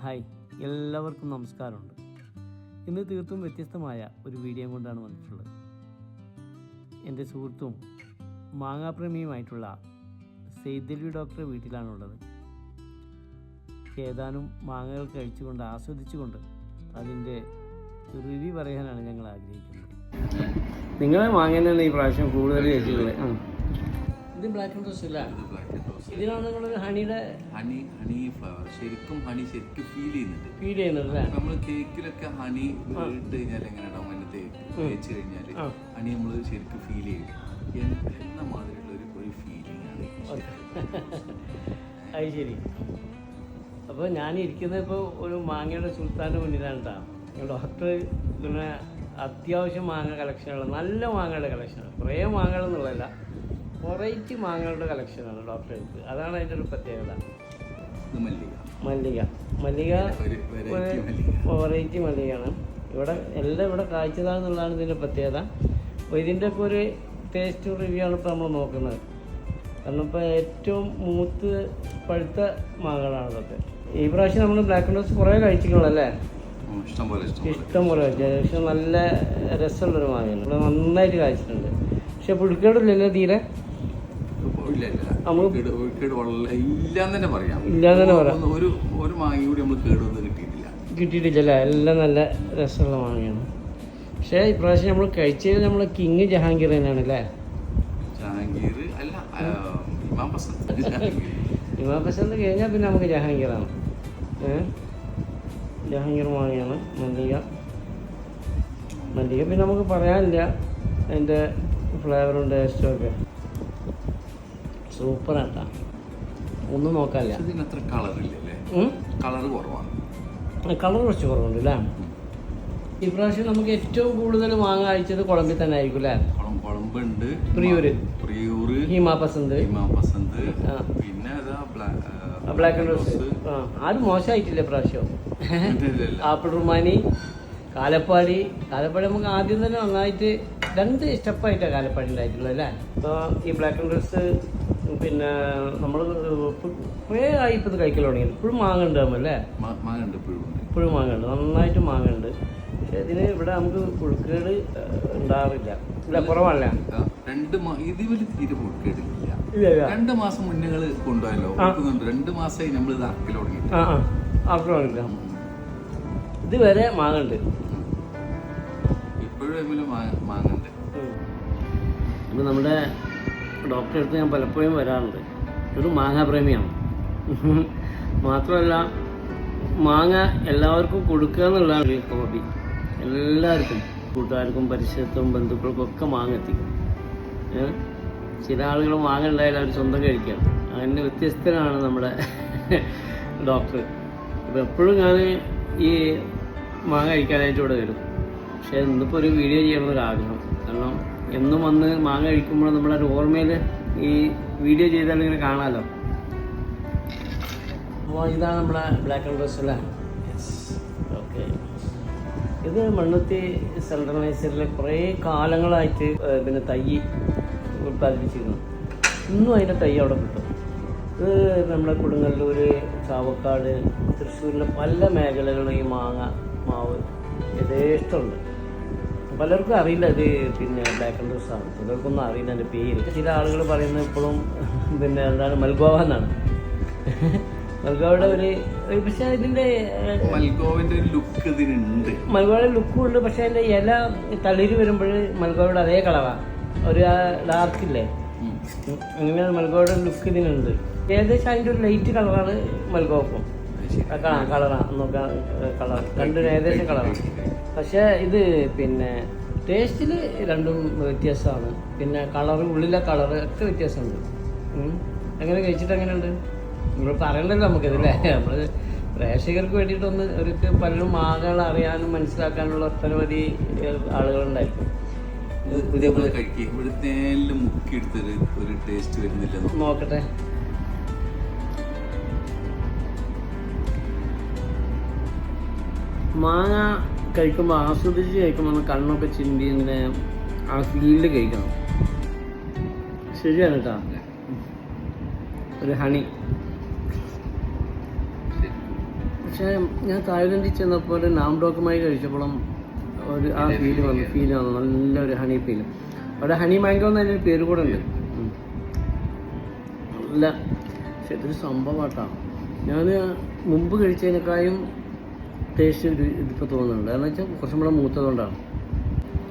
Hi എല്ലാവർക്കും നമസ്കാരമുണ്ട്. ഇന്ന് തീർത്തും വ്യത്യസ്തമായ ഒരു വീഡിയോ കൊണ്ടാണ് വന്നിട്ടുള്ളത്. എന്റെ സുഹൃത്തും മാങ്ങാപ്രേമിയുമായിട്ടുള്ള സെയ്ദലി ഡോക്ടറെ വീട്ടിലാണുള്ളത്. ഏതാനും മാങ്ങകൾ കഴിച്ചുകൊണ്ട് ആസ്വദിച്ചുകൊണ്ട് അതിന്റെ റിവ്യൂ പറയാനാണ് ഞങ്ങൾ ആഗ്രഹിക്കുന്നത്. നിങ്ങളെ മാങ്ങ ഈ പ്രാവശ്യം കൂടുതൽ കഴിച്ചിട്ടുള്ളത്? ഇത് ബ്ലാക്ക് ആൻഡ് റോസ് അല്ല? ഇതിനാണ് നിങ്ങൾ ഹണിയുടെ ഹണി ഹണി ഫ്ലവർ ശരിക്കും ഹണി ശരിക്കും ഫീൽ ചെയ്യുന്നുണ്ട്. ഫീൽ ചെയ്യുന്നുണ്ട് നമ്മൾ കേക്കിലൊക്കെ ഹണി ഇട്ട് കഴിഞ്ഞാൽ എങ്ങനെ ഉണ്ടാവും അതിന്റെ തേക്ക് തേച്ച് കഴിഞ്ഞാൽ ഹണി നമ്മൾ ശരിക്കും ഫീൽ ചെയ്യും. എന്ന മാതിരിയുള്ള ഒരു ഒരു ഫീലിംഗ് ആണ്. അത് ശരി. അപ്പോൾ ഞാൻ ഇരിക്കുന്നത് ഇപ്പോൾ ഒരു മാങ്ങയുടെ സുൽത്താന്റെ മുന്നിലാണ് കേട്ടോ ഡോക്ടർ പിന്നെ അത്യാവശ്യം മാങ്ങ കളക്ഷനുള്ള നല്ല മാങ്ങയുടെ കളക്ഷനാണ് കുറേ മാങ്ങകൾ എന്നുള്ളതല്ല വെറൈറ്റി മാങ്ങകളുടെ കളക്ഷനാണ് ഡോക്ടർ എടുത്ത് അതാണ് അതിന്റെ ഒരു പ്രത്യേകത. മല്ലിക. മല്ലിക. വെറൈറ്റി മല്ലിക. വെറൈറ്റി മല്ലികയാണ്. ഇവിടെ എല്ലാം ഇവിടെ കാഴ്ചതാന്നുള്ളതാണ് ഇതിന്റെ പ്രത്യേകത. അപ്പോൾ ഇതിന്റെ ഒക്കെ ഒരു ടേസ്റ്റ് റിവ്യൂ ആണ് ഇപ്പോൾ നമ്മൾ നോക്കുന്നത്. കാരണം ഇപ്പോൾ ഏറ്റവും മൂത്ത് പഴുത്ത മാങ്ങകളാണ് ഇതൊക്കെ. ഈ പ്രാവശ്യം നമ്മൾ ബ്ലാക്ക് ആൻഡ് കുറേ കഴിച്ചിട്ടുള്ളല്ലേ അല്ലേ ഇഷ്ടം പോലെ ഏകദേശം നല്ല രസമുള്ളൊരു മാങ്ങയാണ്. ഇവിടെ നന്നായിട്ട് കാഴ്ചിട്ടുണ്ട് പക്ഷെ പുഴുക്കേടില്ലല്ലോ തീരെ. കിട്ടിയിട്ടില്ല. എല്ലാം നല്ല രസമുള്ള മാങ്ങയാണ്. പക്ഷേ ഇപ്രാവശ്യം നമ്മൾ കഴിച്ചത് നമ്മൾ കിങ് ജഹാംഗീർ തന്നെയാണ് അല്ലേ? ജഹാംഗീർ അല്ല ഇമാം പസന്ത് ഇമാം പസന്ത് കഴിഞ്ഞാൽ പിന്നെ നമുക്ക് ജഹാംഗീറാണ്. ജഹാംഗീർ മാങ്ങയാണ്. മല്ലിക. മല്ലിക പിന്നെ നമുക്ക് പറയാനില്ല. അതിന്റെ ഫ്ലേവറും ടേസ്റ്റും ഒക്കെ. സൂപ്പറാണ് ആട്ടാ ഒന്നും നോക്കാല്ല. കളർ കുറവാണ്. കളർ കുറച്ച് കുറവുണ്ട് അല്ലേ ഇപ്രാവശ്യം നമുക്ക് ഏറ്റവും കൂടുതൽ മാങ്ങ അയച്ചത് കുളമ്പിൽ തന്നെ ആയിരിക്കും അല്ലേ കുളം കുളമ്പുണ്ട് പ്രിയൂര്. പ്രിയൂര്. പിന്നെ ബ്ലാക്ക് ആൻഡ് റോസ് ആരും മോശമായിട്ടില്ല പ്രാവശ്യം. ആപ്പിൾ റുമാനി കാലപ്പാടി. കാലപ്പാടി നമുക്ക് ആദ്യം തന്നെ നന്നായിട്ട് രണ്ട് സ്റ്റെപ്പായിട്ടാണ് കാലപ്പാടി ഉണ്ടായിട്ടുള്ളത് അല്ലേ ഈ ബ്ലാക്ക് ആൻഡ് റോസ് പിന്നെ നമ്മൾ കുറേ ആയി ഇപ്പം ഇത് കഴിക്കൽ തുടങ്ങിയത് ഇപ്പോഴും മാങ്ങ ഉണ്ടാകും അല്ലേ? മാങ്ങ മാങ്ങണ്ട് ഇപ്പോഴും ഉണ്ട്. ഇപ്പോഴും മാങ്ങ ഉണ്ട്. നന്നായിട്ട് മാങ്ങ ഉണ്ട്. പക്ഷെ ഇതിന് ഇവിടെ നമുക്ക് പുഴുക്കേട് ഉണ്ടാവില്ല. ഇല്ല കുറവല്ല. രണ്ട് ഇത് വലിയ തീരെ പുഴുക്കേട് രണ്ട് മാസം മുന്നേ കൊണ്ടുപോയല്ലോ രണ്ട് മാസമായി നമ്മൾ ഇത് അക്കൽ തുടങ്ങി ആ ആ. ആപ്പിൾ വരെ മാങ്ങ ഉണ്ട്. ഇപ്പോഴും മാങ്ങ മാങ്ങണ്ട് ഇപ്പം നമ്മുടെ ഡോക്ടറെ അടുത്ത് ഞാൻ പലപ്പോഴും വരാറുണ്ട്. ഒരു മാങ്ങാപ്രേമിയാണ്. മാത്രമല്ല മാങ്ങ എല്ലാവർക്കും കൊടുക്കുക എന്നുള്ളതാണ് ഒരു ഹോബി എല്ലാവർക്കും കൂട്ടുകാർക്കും പരിസരത്തും ബന്ധുക്കൾക്കും ഒക്കെ മാങ്ങ എത്തിക്കും ചില ആളുകൾ മാങ്ങ ഉണ്ടായാലും അവർ സ്വന്തം കഴിക്കാം. അങ്ങനെ വ്യത്യസ്തനാണ് നമ്മുടെ ഡോക്ടർ അപ്പോൾ എപ്പോഴും ഞാൻ ഈ മാങ്ങ കഴിക്കാനായിട്ട് ഇവിടെ വരും. പക്ഷേ ഇന്നിപ്പോൾ ഒരു വീഡിയോ ചെയ്യണമെന്നൊരു ആഗ്രഹം. കാരണം എന്നും വന്ന് മാങ്ങ കഴിക്കുമ്പോൾ നമ്മളൊരു ഓർമ്മയിൽ ഈ വീഡിയോ ചെയ്താൽ ഇങ്ങനെ കാണാമല്ലോ അപ്പോൾ ഇതാണ് നമ്മളെ ബ്ലാക്ക് ആൻഡ് റോസ് അല്ലേ? ഓക്കെ ഇത് മണ്ണുത്തി സെൻട്രൽ നഴ്സറിയിൽ കുറേ കാലങ്ങളായിട്ട് പിന്നെ തൈ ഉൽപ്പാദിപ്പിച്ചിരുന്നു. ഇന്നും അതിന്റെ തൈ അവിടെ കിട്ടും. ഇത് നമ്മുടെ കൊടുങ്ങല്ലൂർ ചാവക്കാട് തൃശ്ശൂരിലെ പല മേഖലകളിലും ഈ മാങ്ങ മാവ് യഥേഷ്ടമുണ്ട്. പലർക്കും അറിയില്ല ഇത് പിന്നെ ബ്ലാക്ക് ആൻഡ് റോസ് ആണ്. ചിലർക്കൊന്നും അറിയില്ല എന്റെ പേര്. ചില ആളുകൾ പറയുന്നത് ഇപ്പോഴും പിന്നെ എന്താണ് മൽഗോവ എന്നാണ്. മൽഗോവയുടെ ഒരു പക്ഷെ മൽഗോവിന്റെ ഒരു ലുക്ക് ഇതിനുണ്ട്. മൽഗോവയുടെ ലുക്കും ഉണ്ട്. പക്ഷേ അതിന്റെ ഇല തളിര് വരുമ്പോൾ മൽഗോവയുടെ അതേ കളറാണ് ഒരു ഡാർക്ക് ഇല്ലേ? അങ്ങനെയാണ് അങ്ങനെ മൽഗോവയുടെ ലുക്ക് ഇതിനുണ്ട്. ഏകദേശം അതിന്റെ ഒരു ലൈറ്റ് കളറാണ് മൽഗോവപ്പം ശരി. കളറാണ് നോക്കാം കളർ രണ്ടും ഏകദേശം കളറാണ് പക്ഷേ ഇത് പിന്നെ ടേസ്റ്റിൽ രണ്ടും വ്യത്യാസമാണ്. പിന്നെ കളർ ഉള്ളിലെ കളർ ഒക്കെ വ്യത്യാസമുണ്ട്. അങ്ങനെ എങ്ങനെ കഴിച്ചിട്ട് എങ്ങനെയുണ്ട്? നിങ്ങൾ പറയണ്ടല്ലോ നമുക്കിതല്ലേ നമ്മൾ പ്രേക്ഷകർക്ക് വേണ്ടിയിട്ടൊന്ന് അവർക്ക് പലരും മാകൾ അറിയാനും മനസ്സിലാക്കാനുള്ള ഒട്ടനവധി ആളുകളുണ്ടായിരിക്കും. ഇത് ഇതേപോലെ കഴിക്കുക ഇവിടുത്തെ മുക്കിയെടുത്തൊരു ഒരു ടേസ്റ്റ് വരുന്നില്ല. നോക്കട്ടെ. മാങ്ങ കഴിക്കുമ്പോൾ ആസ്വദിച്ച് കഴിക്കുമ്പോൾ നമ്മൾ കണ്ണൊക്കെ ചിന്തി ഇങ്ങനെ ആ ഫീൽഡ് കഴിക്കണം. ശരിയാണ് കേട്ടോ ഒരു ഹണി. പക്ഷേ ഞാൻ തായ്ലൻഡിൽ ചെന്നപ്പോൾ ഒരു നാംഡോക്കുമായി കഴിച്ചപ്പോഴും ഒരു ആ ഫീൽ വന്നു. ഫീൽ വന്നു. നല്ലൊരു ഹണി ഫീൽ അവിടെ ഹണി മാംഗോ എന്നതിന്റെ പേര് കൂടെ ഉണ്ട്. നല്ല പക്ഷെ ഇതൊരു സംഭവമാട്ടാണ് ഞാൻ മുമ്പ് കഴിച്ചതിനേക്കാളും ടേസ്റ്റ് ഒരു ഇതിപ്പോൾ തോന്നുന്നുണ്ട്. കാരണം വെച്ചാൽ കുറച്ചും കൂടെ മൂത്തതുകൊണ്ടാണ്.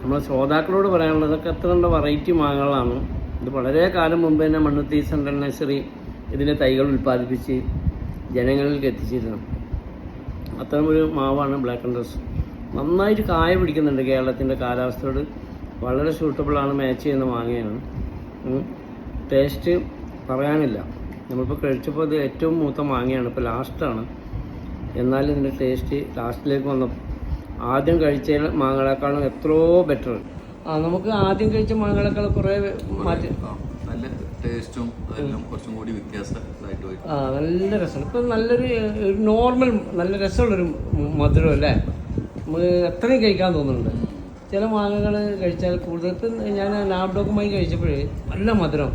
നമ്മളെ ശ്രോതാക്കളോട് പറയാനുള്ളത് ഇതൊക്കെ എത്ര കണ്ട വെറൈറ്റി മാങ്ങകളാണ്. ഇത് വളരെ കാലം മുമ്പ് തന്നെ മണ്ണുത്തി സെൻട്രൽ നഴ്സറി ഇതിന്റെ തൈകൾ ഉൽപ്പാദിപ്പിച്ച് ജനങ്ങളിലേക്ക് എത്തിച്ചിരുന്നു. അത്തരം ഒരു മാവാണ് ബ്ലാക്ക് ആൻഡ് റസ് നന്നായിട്ട് കായ പിടിക്കുന്നുണ്ട് കേരളത്തിന്റെ കാലാവസ്ഥയോട്. വളരെ സൂട്ടബിളാണ് മാച്ച് ചെയ്യുന്ന മാങ്ങയാണ്. ടേസ്റ്റ് പറയാനില്ല. നമ്മളിപ്പോൾ കഴിച്ചപ്പോൾ ഇത് ഏറ്റവും മൂത്ത മാങ്ങയാണ്. ഇപ്പോൾ ലാസ്റ്റാണ് എന്നാലും ഇതിന്റെ ടേസ്റ്റ് ലാസ്റ്റിലേക്ക് വന്നു. ആദ്യം കഴിച്ച മാങ്ങളേക്കാളും എത്രയോ ബെറ്റർ ആ നമുക്ക് ആദ്യം കഴിച്ച മാങ്ങകളെക്കാൾ കുറേ മാറ്റി നല്ല ടേസ്റ്റും അതെല്ലാം കുറച്ചും കൂടി വ്യത്യാസമായിട്ട് ആ നല്ല രസമാണ്. ഇപ്പം നല്ലൊരു ഒരു നോർമൽ നല്ല രസമുള്ളൊരു മധുരം അല്ലേ? നമുക്ക് എത്രയും കഴിക്കാൻ തോന്നുന്നുണ്ട്. ചില മാങ്ങകൾ കഴിച്ചാൽ കൂടുതൽ ഇപ്പം ഞാൻ ലാപ്ടോപ്പുമായി കഴിച്ചപ്പോഴേ നല്ല മധുരം.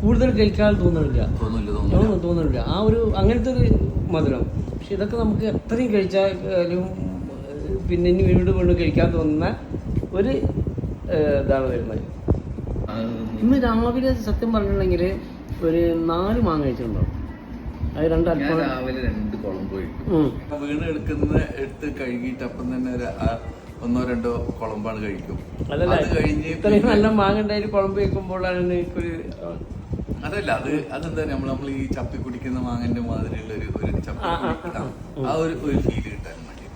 കൂടുതൽ കഴിക്കാൻ തോന്നുന്നില്ല. തോന്നില്ല തോന്നുന്നു തോന്നുന്നു തോന്നുന്നില്ല. ആ ഒരു അങ്ങനത്തെ ഒരു മധുരം. പക്ഷെ ഇതൊക്കെ നമുക്ക് എത്രയും കഴിച്ചാലും പിന്നെ ഇനി വീണ്ടും വീണ്ടും കഴിക്കാൻ തോന്നുന്ന ഒരു ഇതാണ് വരുന്നത്. ഇന്ന് രാവിലെ സത്യം പറഞ്ഞിട്ടുണ്ടെങ്കിൽ ഒരു നാല് മാങ്ങ കഴിച്ചിട്ടുണ്ടാവും അത് രണ്ട് അല്പം രാവിലെ രണ്ട് കുളമ്പ്. വീണ് എടുക്കുന്ന എടുത്ത് കഴുകിയിട്ട് അപ്പം തന്നെ ഒരു ഒന്നോ രണ്ടോ കുളമ്പാണ് കഴിക്കും. അതല്ല അത് കഴിഞ്ഞ് ഇത്രയും നല്ല മാങ്ങ ഉണ്ടായിട്ട് കുളമ്പ് വെക്കുമ്പോഴാണ് എനിക്കൊരു അതല്ല അത് അതെന്താ നമ്മൾ നമ്മൾ ഈ ചപ്പി കുടിക്കുന്ന മാങ്ങന്റെ മാതിരിയുള്ള ഒരു ഒരു ചപ്പി ആ, ഒരു ഒരു ഫീൽ കിട്ടാൻ വേണ്ടി.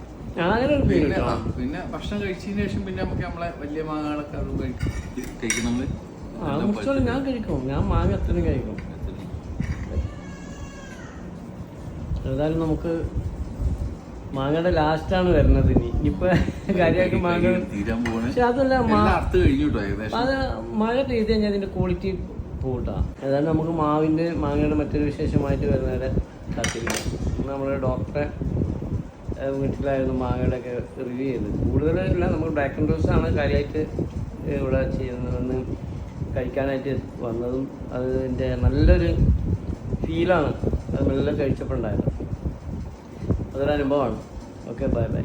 പിന്നെ ആ, പിന്നെ ഭക്ഷണം കഴിച്ചതിന് ശേഷം പിന്നെ നമുക്ക് നമ്മളെ വലിയ മാങ്ങകളൊക്കെ അത് കഴിക്കും. കഴിക്കും നമ്മൾ? ആ മുറിച്ചോളൂ ഞാൻ കഴിക്കും. ഞാൻ മാങ്ങ അത്രയും കഴിക്കും. ഏതായാലും നമുക്ക് മാങ്ങയുടെ ആണ് വരുന്നത് ഇനി. ഇപ്പൊ കാര്യമായിട്ട് മാങ്ങ തീരാൻ പോണ് പക്ഷെ അതല്ല മാ- എല്ലാം കഴിഞ്ഞു കേട്ടോ ഏകദേശം. അത് മഴ പെയ്ത് കഴിഞ്ഞാൽ അതിന്റെ ക്വാളിറ്റി പോട്ടാ ഏതായാലും നമുക്ക് മാവിന്റെ മാങ്ങയുടെ മറ്റൊരു വിശേഷമായിട്ട് വരുന്നവരെ കാത്തിരിക്കാം. നമ്മുടെ ഡോക്ടറെ വീട്ടിലായിരുന്നു മാങ്ങയുടെ ഒക്കെ റിവ്യൂ ചെയ്തത്. കൂടുതലല്ല നമ്മൾ ബ്ലാക്ക് ആൻഡ് റോസ് ആണ് കാര്യമായിട്ട് ഇവിടെ ചെയ്യുന്നതെന്ന് കഴിക്കാനായിട്ട് വന്നതും അതിന്റെ നല്ലൊരു ഫീലാണ് അത് നല്ല കഴിച്ചപ്പോൾ ഉണ്ടായത് അതൊരു അനുഭവമാണ്. Okay bye by